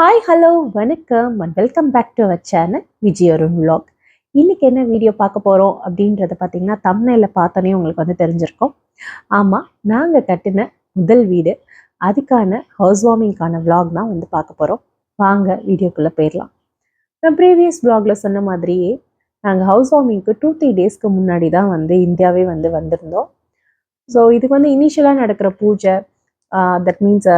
Hi hello வணக்கம் and welcome back to our channel Vijay Arun vlog. இன்றைக்கி என்ன video பார்க்க போகிறோம் அப்படின்றத பார்த்தீங்கன்னா தமிழில் பார்த்தோன்னே உங்களுக்கு வந்து தெரிஞ்சிருக்கும். ஆமாம் நாங்கள் கட்டின முதல் வீடு அதுக்கான ஹவுஸ் வார்மிங்கான விலாக் தான் வந்து பார்க்க போகிறோம் வாங்க வீடியோக்குள்ளே போயிடலாம். நான் ப்ரீவியஸ் vlogல சொன்ன மாதிரியே நாங்கள் ஹவுஸ் வார்மிங்க்கு டூ த்ரீ டேஸ்க்கு முன்னாடி தான் வந்து இந்தியாவே வந்து வந்திருந்தோம். ஸோ இதுக்கு வந்து இனிஷியலாக நடக்கிற பூஜை தட் மீன்ஸ்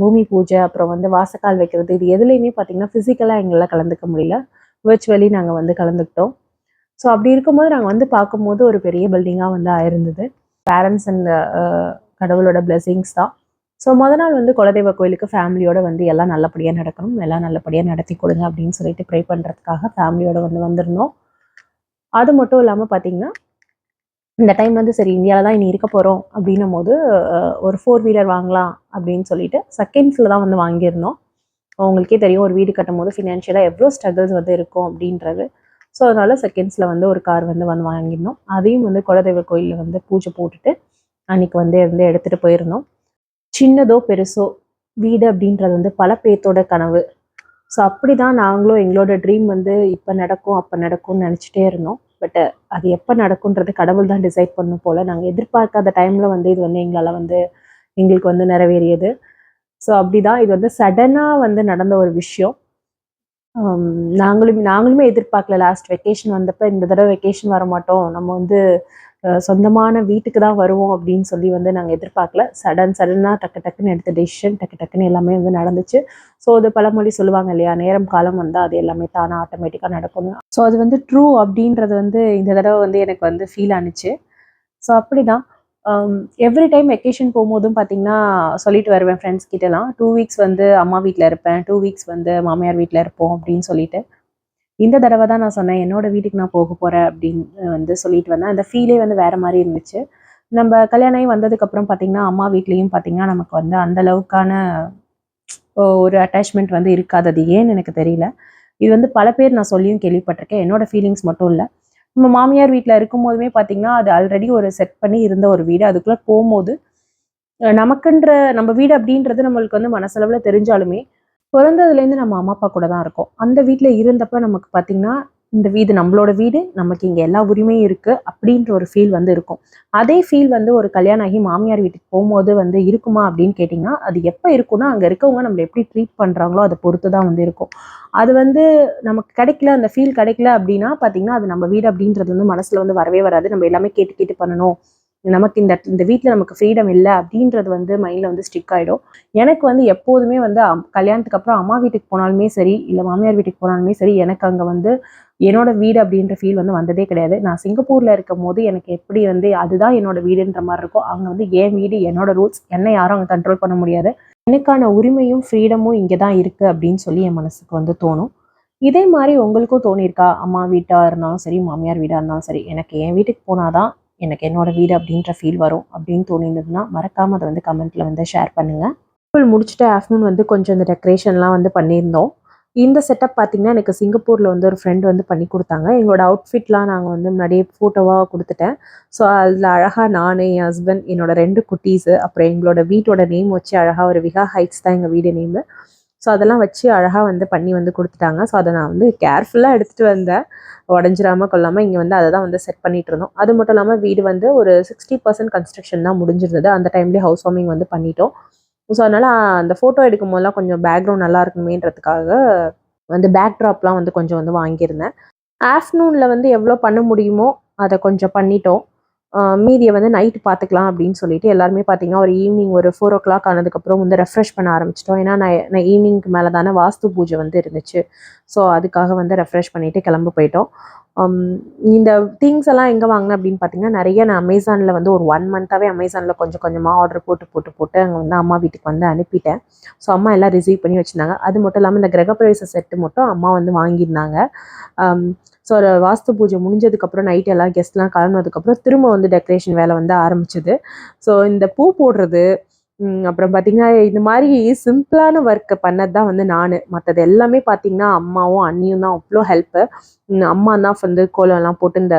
பூமி பூஜை அப்புறம் வந்து வாசக்கால் வைக்கிறது இது எதுலேயுமே பார்த்தீங்கன்னா ஃபிசிக்கலாக எங்களால் கலந்துக்க முடியல. விர்ச்சுவலி நாங்கள் வந்து கலந்துக்கிட்டோம். ஸோ அப்படி இருக்கும்போது நாங்கள் வந்து பார்க்கும்போது ஒரு பெரிய பில்டிங்காக வந்து ஆயிருந்தது. பேரண்ட்ஸ் அண்ட் கடவுளோட பிளெஸிங்ஸ் தான். ஸோ முத நாள் வந்து குலதெய்வ கோயிலுக்கு ஃபேமிலியோட வந்து எல்லாம் நல்லபடியாக நடக்கணும். எல்லாம் நல்லபடியாக நடத்தி கொடுங்க அப்படின்னு சொல்லிட்டு ப்ரே பண்ணுறதுக்காக ஃபேமிலியோட வந்து வந்திருந்தோம். அது மட்டும் இல்லாமல் பார்த்தீங்கன்னா இந்த டைம் வந்து சரி இந்தியாவில் தான் இனி இருக்க போகிறோம் அப்படின்னும் போது ஒரு ஃபோர் வீலர் வாங்கலாம் அப்படின்னு சொல்லிட்டு செகண்ட்ஸில் தான் வந்து வாங்கியிருந்தோம். உங்களுக்கே தெரியும் ஒரு வீடு கட்டும் போது ஃபினான்ஷியலாக எவ்வளோ ஸ்ட்ரகிள்ஸ் வந்து இருக்கும் அப்படின்றது. ஸோ அதனால் செகண்ட்ஸில் வந்து ஒரு கார் வந்து வந்து வாங்கியிருந்தோம். அதையும் வந்து குலதெய்வ கோயிலில் வந்து பூஜை போட்டுட்டு அன்னைக்கு வந்து வந்து எடுத்துகிட்டு போயிருந்தோம். சின்னதோ பெருசோ வீடு அப்படின்றது வந்து பல பேர்த்தோட கனவு. ஸோ அப்படி தான் நாங்களும் எங்களோட ட்ரீம் வந்து இப்போ நடக்கும் அப்போ நடக்கும்னு நினச்சிட்டே இருந்தோம். பட் uh, அது எப்போ நடக்குன்றது கடவுள் தான் டிசைட் பண்ணும் போல். நாங்கள் எதிர்பார்க்காத டைமில் வந்து இது வந்து எங்களால் வந்து எங்களுக்கு வந்து நிறைவேறியது. ஸோ அப்படி தான் இது வந்து சடனாக வந்து நடந்த ஒரு விஷயம். Um, நாங்களும் நாங்களுமே எதிர்பார்க்கல. லாஸ்ட் வெக்கேஷன் வந்தப்போ இந்த தடவை வெக்கேஷன் வர மாட்டோம் நம்ம வந்து சொந்தமான வீட்டுக்கு தான் வருவோம் அப்படின்னு சொல்லி வந்து நாங்கள் எதிர்பார்க்கல. சடன் சடனாக டக்கு டக்குன்னு எடுத்த டெசிஷன் டக்கு டக்குன்னு எல்லாமே வந்து நடந்துச்சு. ஸோ அது பழமொழி சொல்லுவாங்க இல்லையா? நேரம் காலம் வந்தால் அது எல்லாமே தானாக ஆட்டோமேட்டிக்காக நடக்கும் ஸோ அது வந்து ட்ரூ அப்படின்றது வந்து இந்த தடவை வந்து எனக்கு வந்து ஃபீல் ஆனுச்சு. ஸோ அப்படி தான் எவ்ரி டைம் வெக்கேஷன் போகும்போதும் பார்த்தீங்கன்னா சொல்லிட்டு வருவேன் ஃப்ரெண்ட்ஸ் கிட்டலாம். டூ வீக்ஸ் வந்து அம்மா வீட்டில் இருப்பேன். டூ வீக்ஸ் வந்து மாமியார் வீட்டில் இருப்போம் அப்படின்னு சொல்லிட்டு. இந்த தடவை தான் நான் சொன்னேன் என்னோட வீட்டுக்கு நான் போக போகிறேன் அப்படின்னு வந்து சொல்லிட்டு வந்தேன். அந்த ஃபீலே வந்து வேற மாதிரி இருந்துச்சு. நம்ம கல்யாணம் ஆகி வந்ததுக்கப்புறம் பார்த்தீங்கன்னா அம்மா வீட்லேயும் பார்த்தீங்கன்னா நமக்கு வந்து அந்த அளவுக்கான ஒரு அட்டாச்மெண்ட் வந்து இருக்காது அது ஏன்னு எனக்கு தெரியல. இது வந்து பல பேர் நான் சொல்லியும் கேள்விப்பட்டிருக்கேன். என்னோட ஃபீலிங்ஸ் மட்டும் இல்லை. நம்ம மாமியார் வீட்டில் இருக்கும்போதுமே பார்த்தீங்கன்னா அது ஆல்ரெடி ஒரு செட் பண்ணி இருந்த ஒரு வீடு. அதுக்குள்ளே போகும்போது நமக்குன்ற நம்ம வீடு அப்படின்றது நம்மளுக்கு வந்து மனசளவில் தெரிஞ்சாலுமே பிறந்ததுலேருந்து நம்ம அம்மா அப்பா கூட தான் இருக்கோம். அந்த வீட்டில் இருந்தப்ப நமக்கு பார்த்தீங்கன்னா இந்த வீடு நம்மளோட வீடு நமக்கு இங்கே எல்லா உரிமையும் இருக்குது அப்படின்ற ஒரு ஃபீல் வந்து இருக்கும். அதே ஃபீல் வந்து ஒரு கல்யாணம் ஆகி மாமியார் வீட்டுக்கு போகும்போது வந்து இருக்குமா அப்படின்னு கேட்டிங்கன்னா அது எப்போ இருக்கும்னா அங்கே இருக்கவங்க நம்மளை எப்படி ட்ரீட் பண்ணுறாங்களோ அதை பொறுத்து தான் வந்து இருக்கும். அது வந்து நமக்கு கிடைக்கல அந்த ஃபீல் கிடைக்கல அப்படின்னா பார்த்தீங்கன்னா அது நம்ம வீடு அப்படின்றது வந்து மனசில் வந்து வரவே வராது. நம்ம எல்லாமே கேட்டு கேட்டு பண்ணணும். நமக்கு இந்த இந்த வீட்டில் நமக்கு ஃப்ரீடம் இல்லை அப்படின்றது வந்து மைண்டில் வந்து ஸ்டிக் ஆகிடும் எனக்கு வந்து எப்போதுமே வந்து அம்- கல்யாணத்துக்கு அப்புறம் அம்மா வீட்டுக்கு போனாலுமே சரி இல்லை மாமியார் வீட்டுக்கு போனாலுமே சரி எனக்கு அங்கே வந்து என்னோட வீடு அப்படின்ற ஃபீல் வந்து வந்ததே கிடையாது. நான் சிங்கப்பூரில் இருக்கும் போது எனக்கு எப்படி வந்து அதுதான் என்னோட வீடுன்ற மாதிரி இருக்கும் அங்கே வந்து என் வீடு என்னோட ரூல்ஸ் என்னை யாரும் அங்கே கண்ட்ரோல் பண்ண முடியாது. எனக்கான உரிமையும் ஃப்ரீடமும் இங்கே தான் இருக்குது அப்படின்னு சொல்லி என் மனசுக்கு வந்து தோணும். இதே மாதிரி உங்களுக்கும் தோணியிருக்கா? அம்மா வீட்டாக இருந்தாலும் சரி மாமியார் வீடாக இருந்தாலும் சரி எனக்கு என் வீட்டுக்கு போனாதான் எனக்கு என்னோட வீடு அப்படின்ற ஃபீல் வரும் அப்படின்னு தோணியிருந்ததுன்னா மறக்காமல் அதை வந்து கமெண்ட்டில் வந்து ஷேர் பண்ணுங்கள் ஸ்கூல் முடிச்சுட்டு ஆஃப்டர்நூன் வந்து கொஞ்சம் இந்த டெக்கரேஷன்லாம் வந்து பண்ணியிருந்தோம். இந்த செட்டப் பார்த்தீங்கன்னா எனக்கு சிங்கப்பூரில் வந்து ஒரு ஃப்ரெண்ட் வந்து பண்ணி கொடுத்தாங்க. எங்களோட அவுட்ஃபிட்லாம் நாங்கள் வந்து முன்னாடியே ஃபோட்டோவாக கொடுத்துட்டேன். ஸோ அதில் அழகாக நான் என் ஹஸ்பண்ட் என்னோட ரெண்டு குட்டீஸு அப்புறம் எங்களோட வீட்டோட நேம் வச்சு அழகாக ஒரு விஹா ஹைட்ஸ் தான் எங்கள் வீடு நேமு ஸோ அதெல்லாம் வச்சு அழகாக வந்து பண்ணி வந்து கொடுத்துட்டாங்க. ஸோ அதை நான் வந்து கேர்ஃபுல்லாக எடுத்துகிட்டு வந்தேன் உடஞ்சிராம கொள்ளாமல் இங்கே வந்து அதை தான் வந்து செட் பண்ணிகிட்டு இருந்தோம். அது மட்டும் இல்லாமல் வீடு வந்து ஒரு சிக்ஸ்டி பர்சன்ட் கன்ஸ்ட்ரக்ஷன் தான் முடிஞ்சிருந்தது. அந்த டைம்லேயே ஹவுஸ் வார்மிங் வந்து பண்ணிட்டோம். ஸோ அதனால் அந்த ஃபோட்டோ எடுக்கும் போதெல்லாம் கொஞ்சம் பேக்ரவுண்ட் நல்லா இருக்குமேன்றதுக்காக வந்து பேக் ட்ராப்லாம் வந்து கொஞ்சம் வந்து வாங்கியிருந்தேன். ஆஃப்டர்நூனில் வந்து எவ்வளோ பண்ண முடியுமோ அதை கொஞ்சம் பண்ணிட்டோம். மீதியை வந்து நைட்டு பார்த்துக்கலாம் அப்படின்னு சொல்லிட்டு எல்லாருமே பார்த்தீங்கன்னா ஒரு ஈவினிங் ஒரு ஃபோர் ஓ கிளாக் ஆனதுக்கப்புறம் வந்து ரெஃப்ரெஷ் பண்ண ஆரம்பிச்சிட்டோம். ஏன்னா நான் நான் ஈவினிங்க்கு மேலே தானே வாஸ்து பூஜை வந்து இருந்துச்சு. ஸோ அதுக்காக வந்து ரெஃப்ரெஷ் பண்ணிவிட்டு கிளம்ப போயிட்டோம். இந்த திங்ஸ் எல்லாம் எங்கே வாங்கினேன் அப்படின்னு பார்த்தீங்கன்னா நிறைய நான் அமேசானில் வந்து ஒரு ஒன் மந்த்தாகவே அமேசானில் கொஞ்சம் கொஞ்சமாக ஆர்டர் போட்டு போட்டு போட்டு அங்கே வந்து அம்மா வீட்டுக்கு வந்து அனுப்பிட்டேன். ஸோ அம்மா எல்லாம் ரிசீவ் பண்ணி வச்சுருந்தாங்க. அது மட்டும் இல்லாமல் இந்த கிரகப்பிரவேச செட்டு மட்டும் அம்மா வந்து வாங்கியிருந்தாங்க. ஸோ ஒரு வாஸ்து பூஜை முடிஞ்சதுக்கப்புறம் நைட் எல்லாம் கெஸ்ட்லாம் கிளம்புனதுக்கப்புறம் திரும்ப வந்து டெக்கரேஷன் வேலை வந்து ஆரம்பிச்சது. ஸோ இந்த பூ போடுறது அப்புறம் பார்த்தீங்கன்னா இந்த மாதிரி சிம்பிளான ஒர்க்கை பண்ணது தான் வந்து நான். மற்றது எல்லாமே பார்த்தீங்கன்னா அம்மாவும் அண்ணியும் தான் அவ்வளோ ஹெல்ப்பு அம்மா தான் வந்து கோலம்லாம் போட்டு இந்த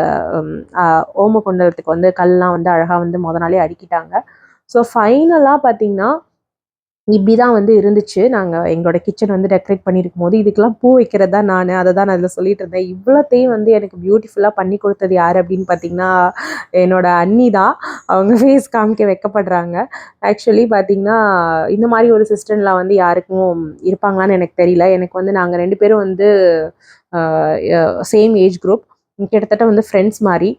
ஓம கொண்டலத்துக்கு வந்து கல்லாம் வந்து அழகாக வந்து முத நாளே அடிக்கிட்டாங்க. ஸோ ஃபைனலாக பார்த்தீங்கன்னா இப்படி தான் வந்து இருந்துச்சு. நாங்கள் எங்களோட கிச்சன் வந்து டெக்கரேட் பண்ணியிருக்கும் போது இதுக்கெல்லாம் பூ வைக்கிறது தான் நான் அதை தான் நான் அதில் சொல்லிட்டு இருந்தேன். இவ்வளோத்தையும் வந்து எனக்கு பியூட்டிஃபுல்லாக பண்ணி கொடுத்தது யார் அப்படின்னு பார்த்தீங்கன்னா என்னோட அண்ணி தான். அவங்க ஃபேஸ் காமிக்க வைக்கப்படுறாங்க. ஆக்சுவலி பார்த்தீங்கன்னா இந்த மாதிரி ஒரு சிஸ்டம்லாம் வந்து யாருக்கும் இருப்பாங்களான்னு எனக்கு தெரியல. எனக்கு வந்து நாங்கள் ரெண்டு பேரும் வந்து சேம் ஏஜ் குரூப் கிட்டத்தட்ட வந்து ஃப்ரெண்ட்ஸ் மாதிரி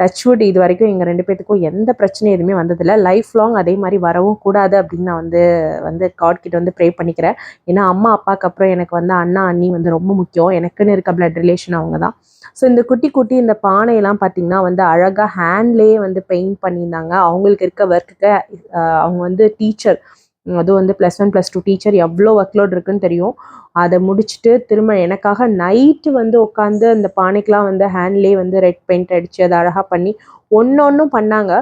டச்வுட் இது வரைக்கும் எங்கள் ரெண்டு பேர்த்துக்கும் எந்த பிரச்சனையும் எதுவுமே வந்ததில்லை. லைஃப் லாங் அதே மாதிரி வரவும் கூடாது அப்படின்னு நான் வந்து வந்து காட் கிட்ட வந்து ப்ரே பண்ணிக்கிறேன். ஏன்னா அம்மா அப்பாவுக்கு அப்புறம் எனக்கு வந்து அண்ணா அண்ணி வந்து ரொம்ப முக்கியம். எனக்குன்னு இருக்க பிளட் ரிலேஷன் அவங்க தான். ஸோ இந்த குட்டி குட்டி இந்த பானையெல்லாம் பார்த்தீங்கன்னா வந்து அழகாக ஹேண்ட்லேயே வந்து பெயிண்ட் பண்ணியிருந்தாங்க. அவங்களுக்கு இருக்க ஒர்க்குக்கு அவங்க வந்து டீச்சர் அதுவும் வந்து plus one plus two teacher எவ்வளோ ஒர்க்லோட் இருக்குன்னு தெரியும். அதை முடிச்சுட்டு திரும்ப எனக்காக நைட்டு வந்து உட்காந்து அந்த பானைக்கெலாம் வந்து ஹேண்ட்லேயே வந்து ரெட் பெயிண்ட் அடித்து அதை அழகாக பண்ணி ஒன்று ஒன்றும் பண்ணாங்க.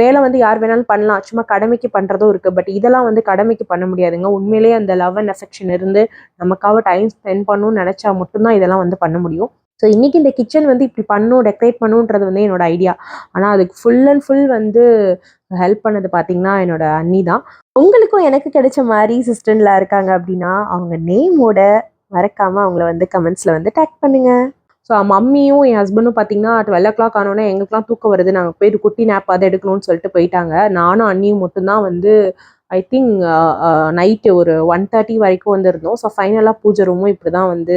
வேலை வந்து யார் வேணாலும் பண்ணலாம். சும்மா கடமைக்கு பண்ணுறதும் இருக்குது பட் இதெல்லாம் வந்து கடமைக்கு பண்ண முடியாதுங்க. உண்மையிலேயே அந்த லவ் அண்ட் அஃபெக்ஷன் இருந்து நமக்காக டைம் ஸ்பெண்ட் பண்ணணும்னு நினச்சா மட்டும்தான் இதெல்லாம் வந்து பண்ண முடியும். ஸோ இன்றைக்கி இந்த கிச்சன் வந்து இப்படி பண்ணும் டெக்கரேட் பண்ணுன்றது வந்து என்னோடய ஐடியா ஆனால் அதுக்கு ஃபுல் அண்ட் ஃபுல் வந்து ஹெல்ப் பண்ணது பார்த்தீங்கன்னா என்னோட அண்ணி தான். உங்களுக்கும் எனக்கு கிடைச்ச மாதிரி சிஸ்டன்ல இருக்காங்க அப்படின்னா அவங்க நேமோட மறக்காமல் அவங்கள வந்து கமெண்ட்ஸில் வந்து டேக் பண்ணுங்கள் ஸோ மம்மியும் என் ஹஸ்பண்டும் பார்த்தீங்கன்னா டுவெல் ஓ கிளாக் ஆனோடனே எங்களுக்குலாம் தூக்கம் வருது. நாங்கள் போய் குட்டி நேப் அதை எடுக்கணும்னு சொல்லிட்டு போயிட்டாங்க. நானும் அண்ணியும் மட்டும்தான் வந்து ஐ திங்க் நைட்டு ஒரு ஒன் தேர்ட்டி வரைக்கும் வந்திருந்தோம். ஸோ ஃபைனலாக பூஜை ரூமும் இப்படி தான் வந்து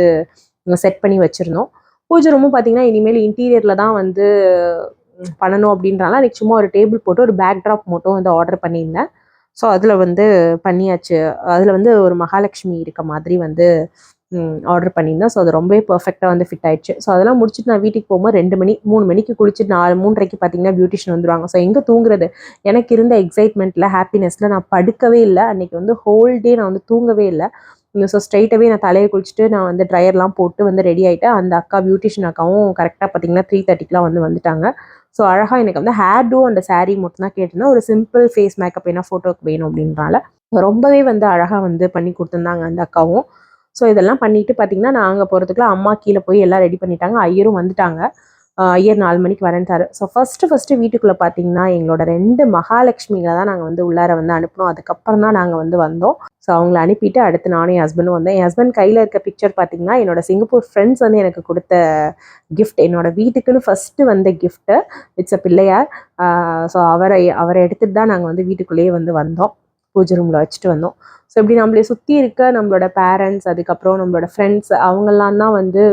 செட் பண்ணி வச்சுருந்தோம். பூஜை ரூமும் பார்த்தீங்கன்னா இனிமேல் இன்டீரியரில் தான் வந்து பண்ணணும் அப்படின்றனால அன்றைக்கி சும்மா ஒரு டேபிள் போட்டு ஒரு பேக் ட்ராப் மட்டும் வந்து ஆர்டர் பண்ணியிருந்தேன். ஸோ அதில் வந்து பண்ணியாச்சு. அதில் வந்து ஒரு மகாலட்சுமி இருக்க மாதிரி வந்து ஆர்டர் பண்ணியிருந்தேன். ஸோ அது ரொம்பவே பர்ஃபெக்டாக வந்து ஃபிட் ஆயிடுச்சு. ஸோ அதெல்லாம் முடிச்சுட்டு நான் வீட்டுக்கு போகும்போது ரெண்டு மணி மூணு மணிக்கு குளிச்சுட்டு நாலு மூன்றரைக்கு பார்த்தீங்கன்னா பியூட்டிஷன் வந்துடுவாங்க ஸோ எங்கே தூங்குறது? எனக்கு இருந்த எக்ஸைட்மெண்ட்டில் ஹாப்பினஸில் நான் படுக்கவே இல்லை. அன்றைக்கி வந்து ஹோல் டே நான் வந்து தூங்கவே இல்லை. ஸோ ஸ்ட்ரைட்டாகவே நான் தலையை குளிச்சுட்டு நான் வந்து ட்ரையர்லாம் போட்டு வந்து ரெடி ஆகிட்டேன் அந்த அக்கா பியூட்டிஷியன் அக்காவும் கரெக்டாக பார்த்தீங்கன்னா த்ரீ தேர்ட்டிக்கெலாம் வந்து வந்துட்டாங்க. ஸோ அழகாக எனக்கு வந்து ஹேர் டூ அந்த சாரீ மட்டும் தான் கேட்டிருந்தேன். ஒரு சிம்பிள் ஃபேஸ் மேக்கப் என்ன ஃபோட்டோக்கு வேணும் அப்படின்றனால. ரொம்பவே வந்து அழகாக வந்து பண்ணி கொடுத்துருந்தாங்க அந்த அக்காவும். ஸோ இதெல்லாம் பண்ணிட்டு பார்த்தீங்கன்னா நான் அங்கே போகிறதுக்குள்ள அம்மா கீழே போய் எல்லாம் ரெடி பண்ணிட்டாங்க. ஐயரும் வந்துட்டாங்க. ஐயர் நாலு மணிக்கு வரேன்ட்டாரு. ஸோ ஃபஸ்ட்டு ஃபஸ்ட்டு வீட்டுக்குள்ளே பார்த்தீங்கன்னா எங்களோட ரெண்டு மகாலட்சுமிகளை தான் நாங்கள் வந்து உள்ளார வந்து அனுப்பினோம். அதுக்கப்புறம் தான் நாங்கள் வந்து வந்தோம். ஸோ அவங்கள அனுப்பிட்டு அடுத்து நானும் என் ஹஸ்பண்டும் வந்தேன் என் ஹஸ்பண்ட் கையில் இருக்க பிக்சர் பார்த்தீங்கன்னா என்னோட சிங்கப்பூர் ஃப்ரெண்ட்ஸ் வந்து எனக்கு கொடுத்த கிஃப்ட் என்னோட வீட்டுக்குன்னு ஃபஸ்ட்டு வந்த gift it's a Pillaiyar. So அவரை அவரை எடுத்துகிட்டு தான் நாங்கள் வந்து வீட்டுக்குள்ளேயே வந்து வந்தோம். பூஜை ரூமில் வச்சுட்டு வந்தோம். ஸோ இப்படி நம்மளை சுற்றி இருக்க நம்மளோட பேரண்ட்ஸ் அதுக்கப்புறம் நம்மளோட ஃப்ரெண்ட்ஸ் அவங்கெல்லாம் தான் வந்து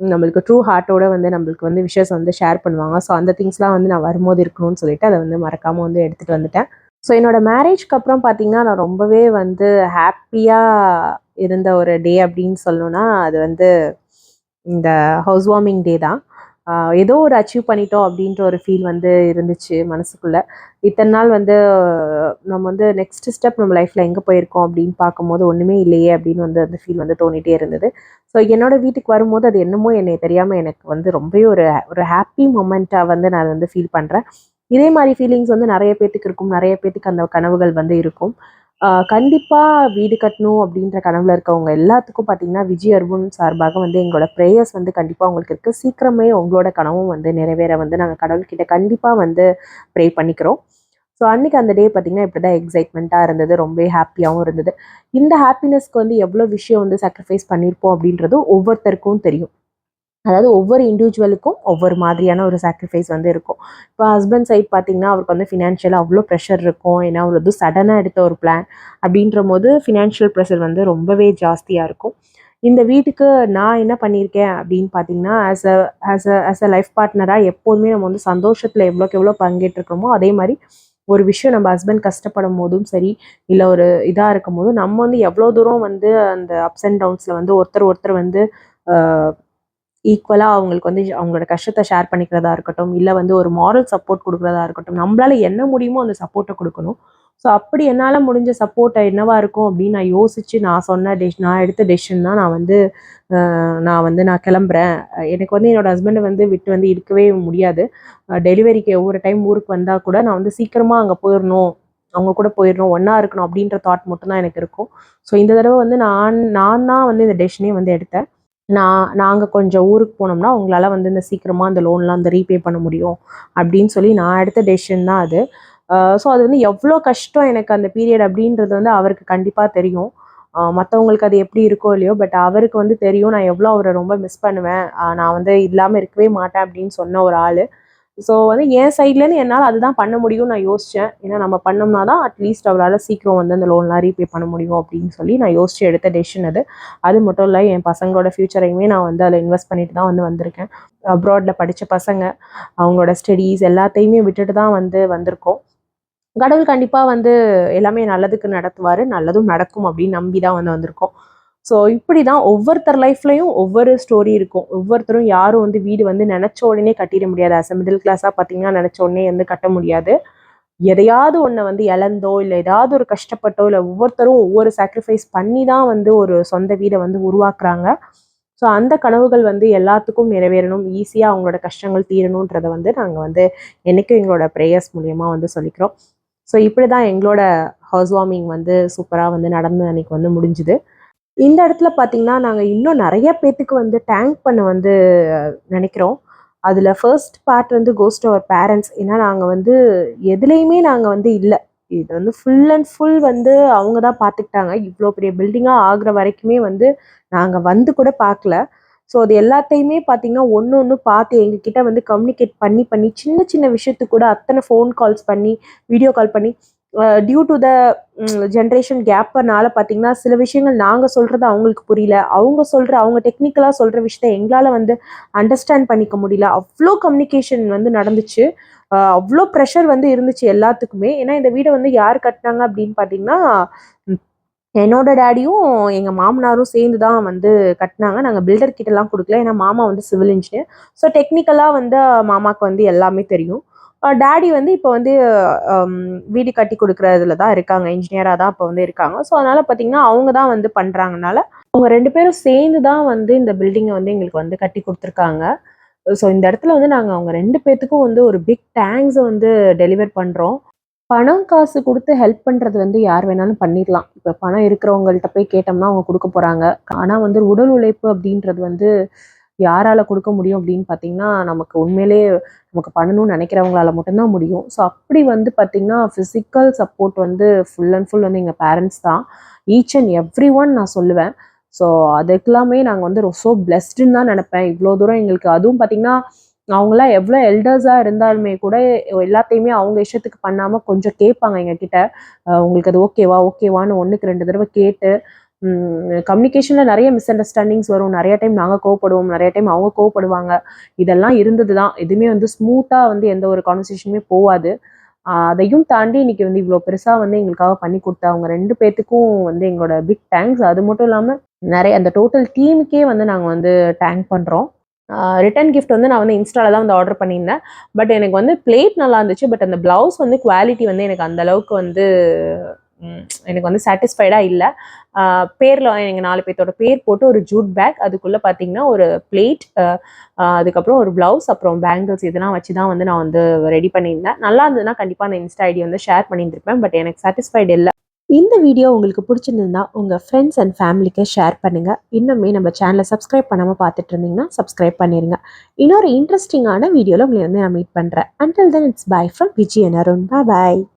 நம்மளுக்கு ட்ரூ ஹார்ட்டோட வந்து நம்மளுக்கு வந்து விஷஸ் வந்து ஷேர் பண்ணுவாங்க. ஸோ அந்த திங்ஸ்லாம் வந்து நான் வரும்போது இருக்கணும்னு சொல்லிட்டு அதை வந்து மறக்காமல் வந்து எடுத்துகிட்டு வந்துட்டேன். ஸோ என்னோடய மேரேஜ்க்கு அப்புறம் பார்த்தீங்கன்னா நான் ரொம்பவே வந்து ஹாப்பியாக இருந்த ஒரு டே அப்படின்னு சொல்லணும்னா அது வந்து இந்த ஹவுஸ் வார்மிங் டே தான். ஏதோ ஒரு அச்சீவ் பண்ணிட்டோம் அப்படின்ற ஒரு ஃபீல் வந்து இருந்துச்சு மனசுக்குள்ளே. இத்தனை நாள் வந்து நம்ம வந்து நெக்ஸ்ட் ஸ்டெப் நம்ம லைஃப்பில் எங்கே போயிருக்கோம் அப்படின்னு பார்க்கும்போது ஒன்றுமே இல்லையே அப்படின்னு வந்து அந்த ஃபீல் வந்து தோணிகிட்டே இருந்தது. ஸோ என்னோடய வீட்டுக்கு வரும்போது அது என்னமோ என்னை தெரியாமல் எனக்கு வந்து ரொம்பவே ஒரு ஒரு ஹாப்பி மூமெண்ட்டாக வந்து நான் வந்து ஃபீல் பண்ணுறேன் இதே மாதிரி ஃபீலிங்ஸ் வந்து நிறைய பேர்த்துக்கு இருக்கும். நிறைய பேர்த்துக்கு அந்த கனவுகள் வந்து இருக்கும். கண்டிப்பாக வீடு கட்டணும் அப்படின்ற கனவில் இருக்கவங்க எல்லாத்துக்கும் பார்த்தீங்கன்னா விஜய் அருண் சார்பாக வந்து எங்களோட ப்ரேயர்ஸ் வந்து கண்டிப்பாக உங்களுக்கு இருக்குது சீக்கிரமே உங்களோட கனவும் வந்து நிறைவேற வந்து நாங்கள் கடவுள்கிட்ட கண்டிப்பாக வந்து ப்ரே பண்ணிக்கிறோம். ஸோ அன்றைக்கி அந்த டே பார்த்திங்கன்னா இப்படி தான் எக்ஸைட்மெண்ட்டாக இருந்தது. ரொம்ப ஹாப்பியாகவும் இருந்தது. இந்த ஹாப்பினஸ்க்கு வந்து எவ்வளோ விஷயம் வந்து சாக்ரிஃபைஸ் பண்ணியிருப்போம் அப்படின்றதும் ஒவ்வொருத்தருக்கும் தெரியும். அதாவது ஒவ்வொரு இண்டிவிஜுவலுக்கும் ஒவ்வொரு மாதிரியான ஒரு சாக்ரிஃபைஸ் வந்து இருக்கும். இப்போ ஹஸ்பண்ட் சைட் பார்த்திங்கன்னா அவருக்கு வந்து ஃபினான்ஷியலாக அவ்வளோ ப்ரெஷர் இருக்கும். ஏன்னா அவர் வந்து சடனாக எடுத்த ஒரு பிளான் அப்படின்ற போது ஃபினான்ஷியல் ப்ரெஷர் வந்து ரொம்பவே ஜாஸ்தியாக இருக்கும். இந்த வீட்டுக்கு நான் என்ன பண்ணியிருக்கேன் அப்படின்னு பார்த்தீங்கன்னா as a as a as a life பார்ட்னராக எப்போதுமே நம்ம வந்து சந்தோஷத்தில் எவ்வளோக்கு எவ்வளோ பங்கேற்றுக்கிறோமோ அதே மாதிரி ஒரு விஷயம் நம்ம ஹஸ்பண்ட் கஷ்டப்படும் போதும் சரி இல்லை ஒரு இதாக இருக்கும் போதும் நம்ம வந்து எவ்வளோ தூரம் வந்து அந்த அப்ஸ் அண்ட் டவுன்ஸில் வந்து ஒருத்தர் ஒருத்தர் வந்து ஈக்குவலாக அவங்களுக்கு வந்து அவங்களோட கஷ்டத்தை ஷேர் பண்ணிக்கிறதா இருக்கட்டும் இல்லை வந்து ஒரு மாரல் சப்போர்ட் கொடுக்குறதா இருக்கட்டும் நம்மளால என்ன முடியுமோ அந்த சப்போர்ட்டை கொடுக்கணும். ஸோ அப்படி என்னால் முடிஞ்ச சப்போர்ட்டை என்னவா இருக்கும் அப்படின்னு நான் யோசித்து நான் சொன்ன டெஷ் நான் எடுத்த டெசிஷன் தான் நான் வந்து நான் வந்து நான் கிளம்புறேன். எனக்கு வந்து என்னோடய ஹஸ்பண்டை வந்து விட்டு வந்து இருக்கவே முடியாது. டெலிவரிக்கு ஒவ்வொரு டைம் ஊருக்கு வந்தால் கூட நான் வந்து சீக்கிரமாக அங்கே போயிடணும் அவங்க கூட போயிடணும் ஒன்றா இருக்கணும் அப்படின்ற தாட் மட்டும்தான் எனக்கு இருக்கும். ஸோ இந்த தடவை வந்து நான் நான் தான் வந்து இந்த டெசிஷனே வந்து எடுத்தேன். நான் நாங்கள் கொஞ்சம் ஊருக்கு போனோம்னா உங்களால் வந்து இந்த சீக்கிரமாக அந்த லோன்லாம் அந்த ரீபே பண்ண முடியும் அப்படின்னு சொல்லி நான் எடுத்த டெசிஷன் தான் அது. ஸோ அது வந்து எவ்வளோ கஷ்டம் எனக்கு அந்த பீரியட் அப்படின்றது வந்து அவருக்கு கண்டிப்பாக தெரியும். மற்றவங்களுக்கு அது எப்படி இருக்கோ இல்லையோ பட் அவருக்கு வந்து தெரியும் நான் எவ்வளோ அவரை ரொம்ப மிஸ் பண்ணுவேன். நான் வந்து இல்லாமல் இருக்கவே மாட்டேன் அப்படின்னு சொன்ன ஒரு ஆள். ஸோ வந்து என் சைட்லேருந்து என்னால் அதுதான் பண்ண முடியும்னு நான் யோசித்தேன் ஏன்னா நம்ம பண்ணோம்னா தான் அட்லீஸ்ட் அவரால் சீக்கிரம் வந்து அந்த லோன்லாம் ரீபே பண்ண முடியும் அப்படின்னு சொல்லி நான் யோசித்து எடுத்த டெசிஷன் அது. அது மட்டும் இல்லை என் பசங்களோட ஃப்யூச்சரையுமே நான் வந்து அதில் இன்வெஸ்ட் பண்ணிட்டு தான் வந்து வந்திருக்கேன். அப்ராடில் படித்த பசங்க அவங்களோட ஸ்டடீஸ் எல்லாத்தையுமே விட்டுட்டு தான் வந்து வந்திருக்கோம். கடவுள் கண்டிப்பாக வந்து எல்லாமே நல்லதுக்கு நடத்துவார் நல்லதும் நடக்கும் அப்படின்னு நம்பி தான் வந்து வந்திருக்கோம். ஸோ இப்படி தான் ஒவ்வொருத்தர் லைஃப்லையும் ஒவ்வொரு ஸ்டோரி இருக்கும். ஒவ்வொருத்தரும் யாரும் வந்து வீடு வந்து நினச்ச உடனே கட்டிட முடியாது. அஸ் மிடில் கிளாஸாக பார்த்தீங்கன்னா நினச்ச உடனே வந்து கட்ட முடியாது. எதையாவது ஒன்றை வந்து இழந்தோ இல்லை ஏதாவது ஒரு கஷ்டப்பட்டோ இல்லை ஒவ்வொருத்தரும் ஒவ்வொரு சாக்ரிஃபைஸ் பண்ணி தான் வந்து ஒரு சொந்த வீடை வந்து உருவாக்குறாங்க. ஸோ அந்த கனவுகள் வந்து எல்லாத்துக்கும் நிறைவேறணும். ஈஸியாக அவங்களோட கஷ்டங்கள் தீரணுன்றதை வந்து நாங்கள் வந்து என்றைக்கும் எங்களோட ப்ரேயர்ஸ் மூலயமா வந்து சொல்லிக்கிறோம். ஸோ இப்படி தான் எங்களோட ஹவுஸ் வார்மிங் வந்து சூப்பராக வந்து நடந்து அன்றைக்கி வந்து முடிஞ்சுது. இந்த இடத்துல பார்த்தீங்கன்னா நாங்கள் இன்னும் நிறைய பேத்துக்கு வந்து டேங்க் பண்ண வந்து நினைக்கிறோம். அதில் ஃபர்ஸ்ட் பார்ட் வந்து கோஸ்ட் அவர் பேரண்ட்ஸ் ஏன்னா நாங்கள் வந்து எதுலேயுமே நாங்கள் வந்து இல்லை. இது வந்து ஃபுல் அண்ட் ஃபுல் வந்து அவங்க தான் பார்த்துக்கிட்டாங்க இவ்வளோ பெரிய பில்டிங்காக ஆகிற வரைக்குமே வந்து நாங்கள் வந்து கூட பார்க்கல ஸோ அது எல்லாத்தையுமே பார்த்தீங்கன்னா ஒன்று ஒன்று பார்த்து எங்ககிட்ட வந்து கம்யூனிகேட் பண்ணி பண்ணி சின்ன சின்ன விஷயத்துக்கு கூட அத்தனை ஃபோன் கால்ஸ் பண்ணி வீடியோ கால் பண்ணி டியூ டு த ஜென்ரேஷன் கேப்னால பார்த்தீங்கன்னா சில விஷயங்கள் நாங்கள் சொல்கிறது அவங்களுக்கு புரியல. அவங்க சொல்கிற அவங்க டெக்னிக்கலாக சொல்கிற விஷயத்த எங்களால் வந்து அண்டர்ஸ்டாண்ட் பண்ணிக்க முடியல. அவ்வளோ கம்யூனிகேஷன் வந்து நடந்துச்சு. அவ்வளோ ப்ரெஷர் வந்து இருந்துச்சு எல்லாத்துக்குமே. ஏன்னா இந்த வீடை வந்து யார் கட்டினாங்க அப்படின்னு பார்த்தீங்கன்னா என்னோட டேடியும் எங்கள் மாமனாரும் சேர்ந்து தான் வந்து கட்டினாங்க. நாங்கள் பில்டர் கிட்டலாம் கொடுக்கல. ஏன்னா மாமா வந்து சிவில் இன்ஜினியர் ஸோ டெக்னிக்கலாக வந்து மாமாவுக்கு வந்து எல்லாமே தெரியும். டேடி வந்து இப்போ வந்து வீடு கட்டி கொடுக்குறதுல தான் இருக்காங்க. இன்ஜினியராக தான் இப்போ வந்து இருக்காங்க. ஸோ அதனால் பார்த்தீங்கன்னா அவங்க தான் வந்து பண்ணுறாங்கனால அவங்க ரெண்டு பேரும் சேர்ந்து தான் வந்து இந்த பில்டிங்கை வந்து எங்களுக்கு வந்து கட்டி கொடுத்துருக்காங்க. ஸோ இந்த இடத்துல வந்து நாங்கள் அவங்க ரெண்டு பேர்த்துக்கும் வந்து ஒரு பிக் டேங்க்ஸை வந்து டெலிவர் பண்ணுறோம் பணம் காசு கொடுத்து ஹெல்ப் பண்ணுறது வந்து யார் வேணாலும் பண்ணிடலாம். இப்போ பணம் இருக்கிறவங்கள்ட்ட போய் கேட்டோம்னா அவங்க கொடுக்க போகிறாங்க ஆனால் வந்து உடல் உழைப்பு அப்படின்றது வந்து யாரால கொடுக்க முடியும் அப்படின்னு பார்த்தீங்கன்னா நமக்கு உண்மையிலே நமக்கு பண்ணணும்னு நினைக்கிறவங்களால மட்டும்தான் முடியும். ஸோ அப்படி வந்து பார்த்தீங்கன்னா ஃபிசிக்கல் சப்போர்ட் வந்து ஃபுல் அண்ட் ஃபுல் வந்து எங்கள் பேரண்ட்ஸ் தான். ஈச் அண்ட் எவ்ரி ஒன் நான் சொல்லுவேன். ஸோ அதுக்கெல்லாமே நாங்கள் வந்து ஸோ பிளெஸ்டுன்னு தான் நினைப்பேன். இவ்வளோ தூரம் எங்களுக்கு அதுவும் பார்த்தீங்கன்னா அவங்களாம் எவ்வளோ எல்டர்ஸாக இருந்தாலுமே கூட எல்லாத்தையுமே அவங்க இஷ்டத்துக்கு பண்ணாமல் கொஞ்சம் கேட்பாங்க எங்ககிட்ட. உங்களுக்கு அது ஓகேவா ஓகேவான்னு ஒன்றுக்கு ரெண்டு தடவை கேட்டு கம்யூனிகேஷனில் நிறைய மிஸ் அண்டர்ஸ்டாண்டிங்ஸ் வரும். நிறைய டைம் நாங்கள் கோவப்படுவோம். நிறைய டைம் அவங்க கோவப்படுவாங்க. இதெல்லாம் இருந்தது தான் எதுவுமே வந்து ஸ்மூத்தாக வந்து எந்த ஒரு கான்வர்சேஷனுமே போகாது. அதையும் தாண்டி இன்னைக்கு வந்து இவ்வளோ பெருசாக வந்து எங்களுக்காக பண்ணி கொடுத்தா அவங்க ரெண்டு பேர்த்துக்கும் வந்து எங்களோட பிக் தேங்க்ஸ் அது மட்டும் இல்லாமல் நிறைய அந்த டோட்டல் டீமுக்கே வந்து நாங்கள் வந்து டேங்க் பண்ணுறோம் ரிட்டன் கிஃப்ட் வந்து நான் வந்து இன்ஸ்டாவில் தான் வந்து ஆர்டர் பண்ணியிருந்தேன். பட் எனக்கு வந்து பிளேட் நல்லா இருந்துச்சு. பட் அந்த ப்ளவுஸ் வந்து குவாலிட்டி வந்து எனக்கு அந்தளவுக்கு வந்து எனக்கு வந்து சாட்டிஸ்ஃபைடாக இல்லை. பேரில் எங்கள் நாலு பேர்த்தோட பேர் போட்டு ஒரு ஜூட் பேக் அதுக்குள்ளே பார்த்தீங்கன்னா ஒரு பிளேட் அதுக்கப்புறம் ஒரு ப்ளவுஸ் அப்புறம் பேங்கிள்ஸ் இதெல்லாம் வச்சு தான் வந்து நான் வந்து ரெடி பண்ணியிருந்தேன். நல்லா இருந்ததுன்னா கண்டிப்பாக அந்த இன்ஸ்டா ஐடி வந்து ஷேர் பண்ணியிருந்திருப்பேன் பட் எனக்கு சாட்டிஸ்ஃபைடு இல்லை. இந்த வீடியோ உங்களுக்கு பிடிச்சிருந்ததுன்னா உங்கள் ஃப்ரெண்ட்ஸ் அண்ட் ஃபேமிலிக்கு ஷேர் பண்ணுங்கள் இன்னுமே நம்ம சேனலை சப்ஸ்கிரைப் பண்ணாமல் பார்த்துட்டு இருந்தீங்கன்னா சப்ஸ்கிரைப் பண்ணிடுங்க இன்னொரு இன்ட்ரெஸ்டிங்கான வீடியோவில் உங்களை வந்து நான் மீட் பண்ணுறேன் until then it's bye from Vijay Arun bye